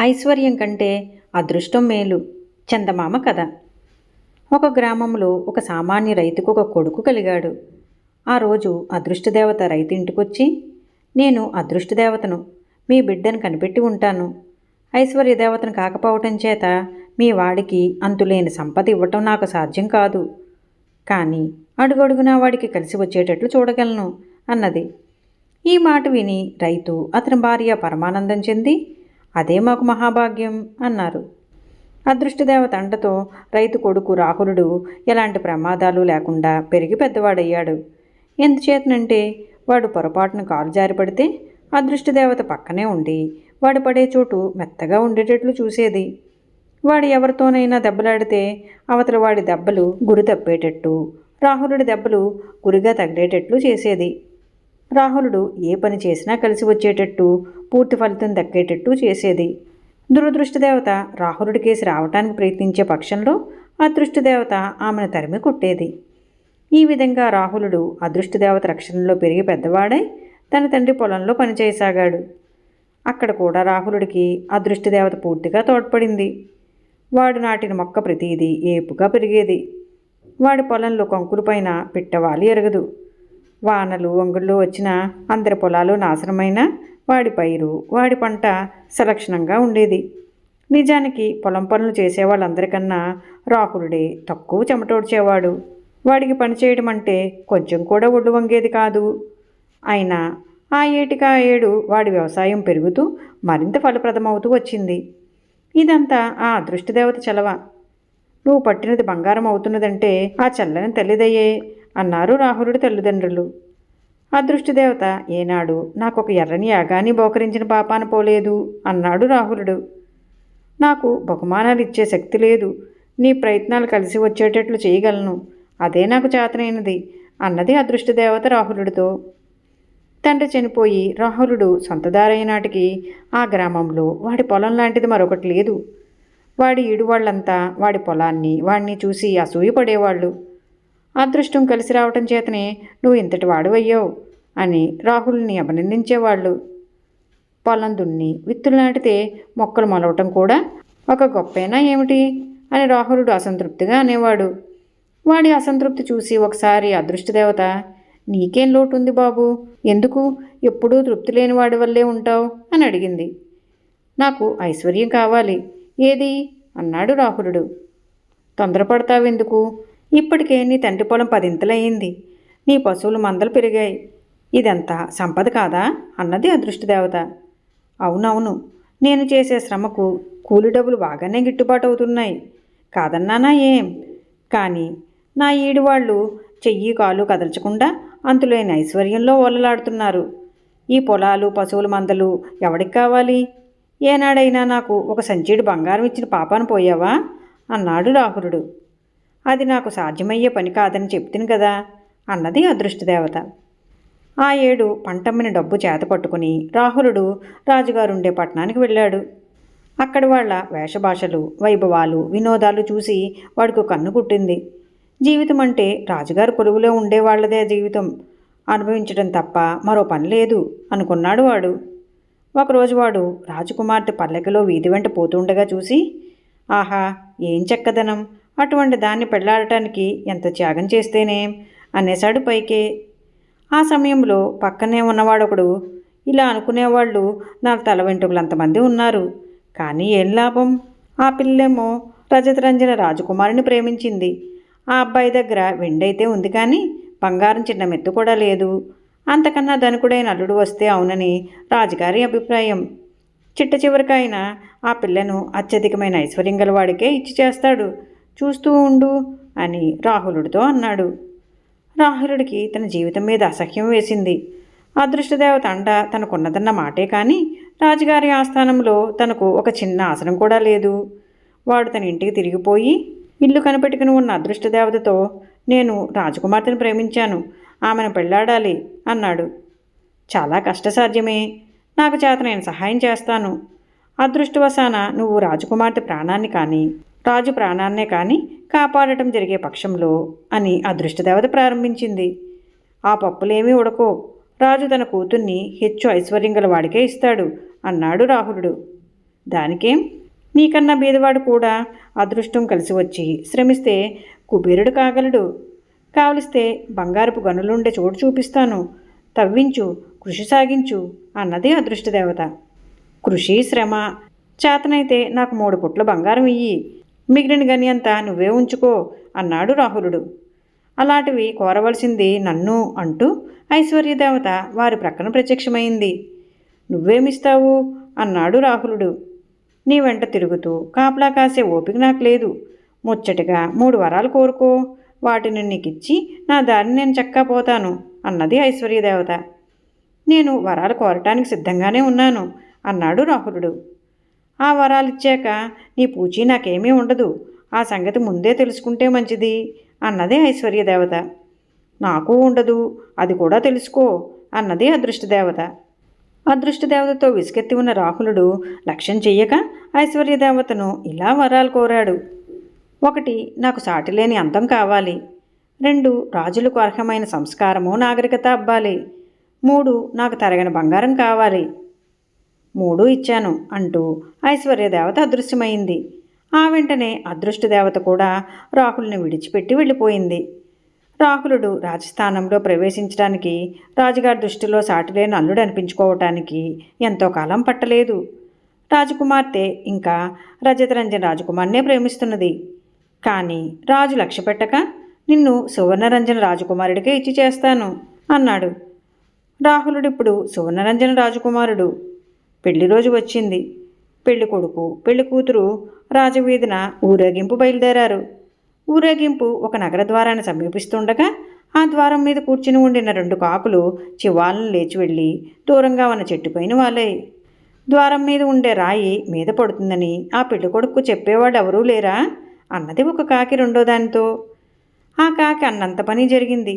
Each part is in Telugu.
ఐశ్వర్యం కంటే అదృష్టం మేలు. చందమామ కథ. ఒక గ్రామంలో ఒక సామాన్య రైతుకు ఒక కొడుకు కలిగాడు. ఆ రోజు అదృష్టదేవత రైతు ఇంటికొచ్చి నేను అదృష్టదేవతను మీ బిడ్డను కనిపెట్టి ఉంటాను. ఐశ్వర్య దేవతను కాకపోవటం చేత మీ వాడికి అంతులేని సంపద ఇవ్వటం నాకు సాధ్యం కాదు. కానీ అడుగడుగునా వాడికి కలిసి వచ్చేటట్లు చూడగలను అన్నది. ఈ మాట విని రైతు అతని భార్య పరమానందం చెంది అదే మాకు మహాభాగ్యం అన్నారు. అదృష్టదేవత అంటతో రైతు కొడుకు రాహులుడు ఎలాంటి ప్రమాదాలు లేకుండా పెరిగి పెద్దవాడయ్యాడు. ఎందుచేతనంటే వాడు పొరపాటున కాలు జారిపడితే అదృష్టదేవత పక్కనే ఉండి వాడు పడే చోటు మెత్తగా ఉండేటట్లు చూసేది. వాడు ఎవరితోనైనా దెబ్బలాడితే అవతల వాడి దెబ్బలు గురి తప్పేటట్టు రాహులుడి దెబ్బలు గురిగా తగిలేటట్లు చేసేది. రాహులుడు ఏ పని చేసినా కలిసి వచ్చేటట్టు పూర్తి ఫలితం దక్కేటట్టు చేసేది. దురదృష్టదేవత రాహులుడి కేసి రావటానికి ప్రయత్నించే పక్షంలో అదృష్టదేవత ఆమెను తరిమి కొట్టేది. ఈ విధంగా రాహులుడు అదృష్టదేవత రక్షణలో పెరిగి పెద్దవాడై తన తండ్రి పొలంలో పనిచేయసాగాడు. అక్కడ కూడా రాహులుడికి అదృష్టదేవత పూర్తిగా తోడ్పడింది. వాడు నాటిన మొక్క ప్రతిదీ ఏపుగా పెరిగేది. వాడి పొలంలో కొంకులపైన పిట్టవాలి ఎరగదు. వానలు వంగుళ్ళు వచ్చిన అందరి పొలాలు నాశనమైన వాడి పైరు వాడి పంట సలక్షణంగా ఉండేది. నిజానికి పొలం పనులు చేసే వాళ్ళందరికన్నా రాహులుడే తక్కువ చెమటోడ్చేవాడు. వాడికి పని చేయడం అంటే కొంచెం కూడా ఒళ్ళు వంగేది కాదు. అయినా ఆ ఏటికా ఏడు వాడి వ్యవసాయం పెరుగుతూ మరింత ఫలప్రదమవుతూ వచ్చింది. ఇదంతా ఆ అదృష్టదేవత చలవ. నువ్వు పట్టినది బంగారం అవుతున్నదంటే ఆ చల్లని తల్లిదయ్యే అన్నారు రాహులుడి తల్లిదండ్రులు. అదృష్టదేవత ఏనాడు నాకు ఒక ఎర్రని యాగాన్ని బోకరించిన పాపాన పోలేదు అన్నాడు రాహులుడు. నాకు బహుమానాలు ఇచ్చే శక్తి లేదు నీ ప్రయత్నాలు కలిసి వచ్చేటట్లు చేయగలను అదే నాకు చేతనైనది అన్నది అదృష్టదేవత రాహులుడితో. తండ్రి చనిపోయి రాహులుడు సొంతదారైన నాటికి ఆ గ్రామంలో వాడి పొలం లాంటిది మరొకటి లేదు. వాడి ఈడు వాళ్ళంతా వాడి పొలాన్ని వాడిని చూసి అసూయపడేవాళ్ళు. అదృష్టం కలిసి రావటం చేతనే నువ్వు ఇంతటి వాడువయ్యావు అని రాహుల్ని అభినందించేవాళ్ళు. పొలం దున్ని విత్తులు నాటితే మొక్కలు మొలవటం కూడా ఒక గొప్పైనా ఏమిటి అని రాహులుడు అసంతృప్తిగా అనేవాడు. వాడి అసంతృప్తి చూసి ఒకసారి అదృష్టదేవత నీకేం లోటు ఉంది బాబు? ఎందుకు? ఎప్పుడూ తృప్తి లేని వాడి వల్లే ఉంటావు అని అడిగింది. నాకు ఐశ్వర్యం కావాలి. ఏది? అన్నాడు రాహులుడు. తొందరపడతావెందుకు? ఇప్పటికే నీ తండ్రి పొలం పదింతలయ్యింది. నీ పశువులు మందలు పెరిగాయి. ఇదంతా సంపద కాదా? అన్నది అదృష్టదేవత. అవునవును. నేను చేసే శ్రమకు కూలి డబ్బులు బాగానే గిట్టుబాటు అవుతున్నాయి కాదన్నానా ఏం? కానీ నా ఈడు వాళ్ళు చెయ్యి కాలు కదల్చకుండా అంతులేని ఐశ్వర్యంలో ఓలలాడుతున్నారు. ఈ పొలాలు పశువుల మందలు ఎవడికి కావాలి? ఏనాడైనా నాకు ఒక సంచీడు బంగారం ఇచ్చిన పాపాను పోయావా? అన్నాడు రాహురుడు అది నాకు సాధ్యమయ్యే పని కాదని చెప్తుంది కదా అన్నది అదృష్టదేవత. ఆ ఏడు పంటమ్మిన డబ్బు చేత పట్టుకుని రాహులుడు రాజుగారుండే పట్టణానికి వెళ్ళాడు. అక్కడి వాళ్ళ వేషభాషలు వైభవాలు వినోదాలు చూసి వాడికి కన్ను కుట్టింది. జీవితం అంటే రాజుగారు కొలువులో ఉండేవాళ్ళదే జీవితం. అనుభవించడం తప్ప మరో పని లేదు అనుకున్నాడు వాడు. ఒకరోజు వాడు రాజకుమార్తె పల్లెకలో వీధి వెంట పోతుండగా చూసి ఆహా ఏం చెక్కదనం? అటువంటి దాన్ని పెళ్ళాడటానికి ఎంత త్యాగం చేస్తేనే? అనేశాడు పైకే. ఆ సమయంలో పక్కనే ఉన్నవాడొకడు ఇలా అనుకునేవాళ్ళు నా తల వెంట్రుకలు అంతమంది ఉన్నారు. కానీ ఏం లాభం? ఆ పిల్లేమో రజతరంజన రాజకుమారిని ప్రేమించింది. ఆ అబ్బాయి దగ్గర వెండైతే ఉంది కానీ బంగారం చిన్న మెత్తు కూడా లేదు. అంతకన్నా ధనుకుడైన అల్లుడు వస్తే అవునని రాజుగారి అభిప్రాయం. చిట్ట చివరికైనా ఆ పిల్లను అత్యధికమైన ఐశ్వర్యం గలవాడికే ఇచ్చి చేస్తాడు. చూస్తూ ఉండు అని రాహులుడితో అన్నాడు. రాహులుడికి తన జీవితం మీద అసహ్యం వేసింది. అదృష్టదేవత అండ తనకున్నదన్న మాటే కానీ రాజుగారి ఆస్థానంలో తనకు ఒక చిన్న ఆసనం కూడా లేదు. వాడు తన ఇంటికి తిరిగిపోయి ఇల్లు కనిపెట్టుకుని ఉన్న అదృష్టదేవతతో నేను రాజకుమార్తెను ప్రేమించాను. ఆమెను పెళ్ళాడాలి అన్నాడు. చాలా కష్టసాధ్యమే. నాకు చేత నేను సహాయం చేస్తాను. అదృష్టవశాన నువ్వు రాజకుమార్తె ప్రాణాన్ని కానీ రాజు ప్రాణాన్నే కానీ కాపాడటం జరిగే పక్షంలో అని అదృష్టదేవత ప్రారంభించింది. ఆ పప్పులేమీ ఉడకో రాజు తన కూతుర్ని హెచ్చు ఐశ్వర్యం గల వాడికే ఇస్తాడు అన్నాడు రాహులుడు. దానికేం? నీకన్నా బీదవాడు కూడా అదృష్టం కలిసి వచ్చి శ్రమిస్తే కుబేరుడు కాగలడు. కావలిస్తే బంగారపు గనులుండే చోటు చూపిస్తాను. తవ్వించు కృషి సాగించు అన్నది అదృష్టదేవత. కృషి శ్రమ చేతనైతే నాకు మూడు పుట్ల బంగారం ఇయ్యి. మిగిలిన గని అంతా నువ్వే ఉంచుకో అన్నాడు రాహులుడు. అలాంటివి కోరవలసింది నన్ను అంటూ ఐశ్వర్యదేవత వారి ప్రక్కన ప్రత్యక్షమైంది. నువ్వేమిస్తావు? అన్నాడు రాహులుడు. నీ వెంట తిరుగుతూ కాపలా కాసే ఓపిక నాకు లేదు. ముచ్చటగా మూడు వరాలు కోరుకో. వాటిని నీకిచ్చి నా దారిని నేను చక్కా పోతాను అన్నది ఐశ్వర్యదేవత. నేను వరాలు కోరటానికి సిద్ధంగానే ఉన్నాను అన్నాడు రాహులుడు. ఆ వరాలు ఇచ్చాక నీ పూచి నాకేమీ ఉండదు. ఆ సంగతి ముందే తెలుసుకుంటే మంచిది అన్నది ఐశ్వర్యదేవత నాకు ఉండదు అది కూడా తెలుసుకో అన్నది అదృష్టదేవత అదృష్టదేవతతో విసుకెత్తి ఉన్న రాహులుడు లక్ష్యం చెయ్యక ఐశ్వర్యదేవతను ఇలా వరాలు కోరాడు. ఒకటి నాకు సాటిలేని అందం కావాలి. రెండు రాజులకు అర్హమైన సంస్కారము నాగరికత అవ్వాలి మూడు నాకు తరగని బంగారం కావాలి. మూడు ఇచ్చాను అంటూ ఐశ్వర్యదేవత అదృశ్యమైంది. ఆ వెంటనే అదృష్టదేవత కూడా రాహుల్ని విడిచిపెట్టి వెళ్ళిపోయింది. రాహులుడు రాజస్థానంలో ప్రవేశించడానికి రాజుగారి దృష్టిలో సాటిలేని అల్లుడు అనిపించుకోవటానికి ఎంతో కాలం పట్టలేదు. రాజకుమార్తె ఇంకా రజతరంజన్ రాజకుమార్నే ప్రేమిస్తున్నది. కానీ రాజు లక్ష్య పెట్టక నిన్ను సువర్ణరంజన రాజకుమారుడికే ఇచ్చి చేస్తాను అన్నాడు. రాహులుడు ఇప్పుడు సువర్ణరంజన రాజకుమారుడు. పెళ్ళి రోజు వచ్చింది. పెళ్ళి కొడుకు పెళ్ళి కూతురు రాజవీధిన ఊరేగింపు బయలుదేరారు. ఊరేగింపు ఒక నగర ద్వారాన్ని సమీపిస్తుండగా ఆ ద్వారం మీద కూర్చుని ఉండిన రెండు కాకులు చివాలను లేచి వెళ్ళి దూరంగా ఉన్న చెట్టుపైన వాళ్ళే ద్వారం మీద ఉండే రాయి మీద పడుతుందని ఆ పెళ్ళి కొడుకు చెప్పేవాడు ఎవరూ లేరా? అన్నది ఒక కాకి రెండో దానితో. ఆ కాకి అన్నంత పని జరిగింది.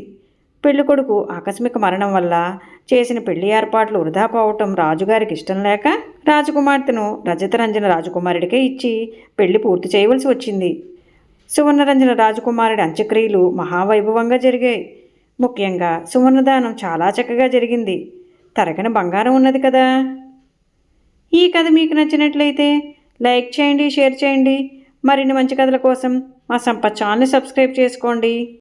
పెళ్ళి కొడుకు ఆకస్మిక మరణం వల్ల చేసిన పెళ్ళి ఏర్పాట్లు వృధా పోవటం రాజుగారికి ఇష్టం లేక రాజకుమార్తెను రజతరంజన రాజకుమారుడికే ఇచ్చి పెళ్ళి పూర్తి చేయవలసి వచ్చింది. సువర్ణరంజన రాజకుమారుడి అంత్యక్రియలు మహావైభవంగా జరిగాయి. ముఖ్యంగా సువర్ణదానం చాలా చక్కగా జరిగింది. తరగని బంగారం ఉన్నది కదా. ఈ కథ మీకు నచ్చినట్లయితే లైక్ చేయండి షేర్ చేయండి. మరిన్ని మంచి కథల కోసం మా సంపత్ ఛానల్ని సబ్స్క్రైబ్ చేసుకోండి.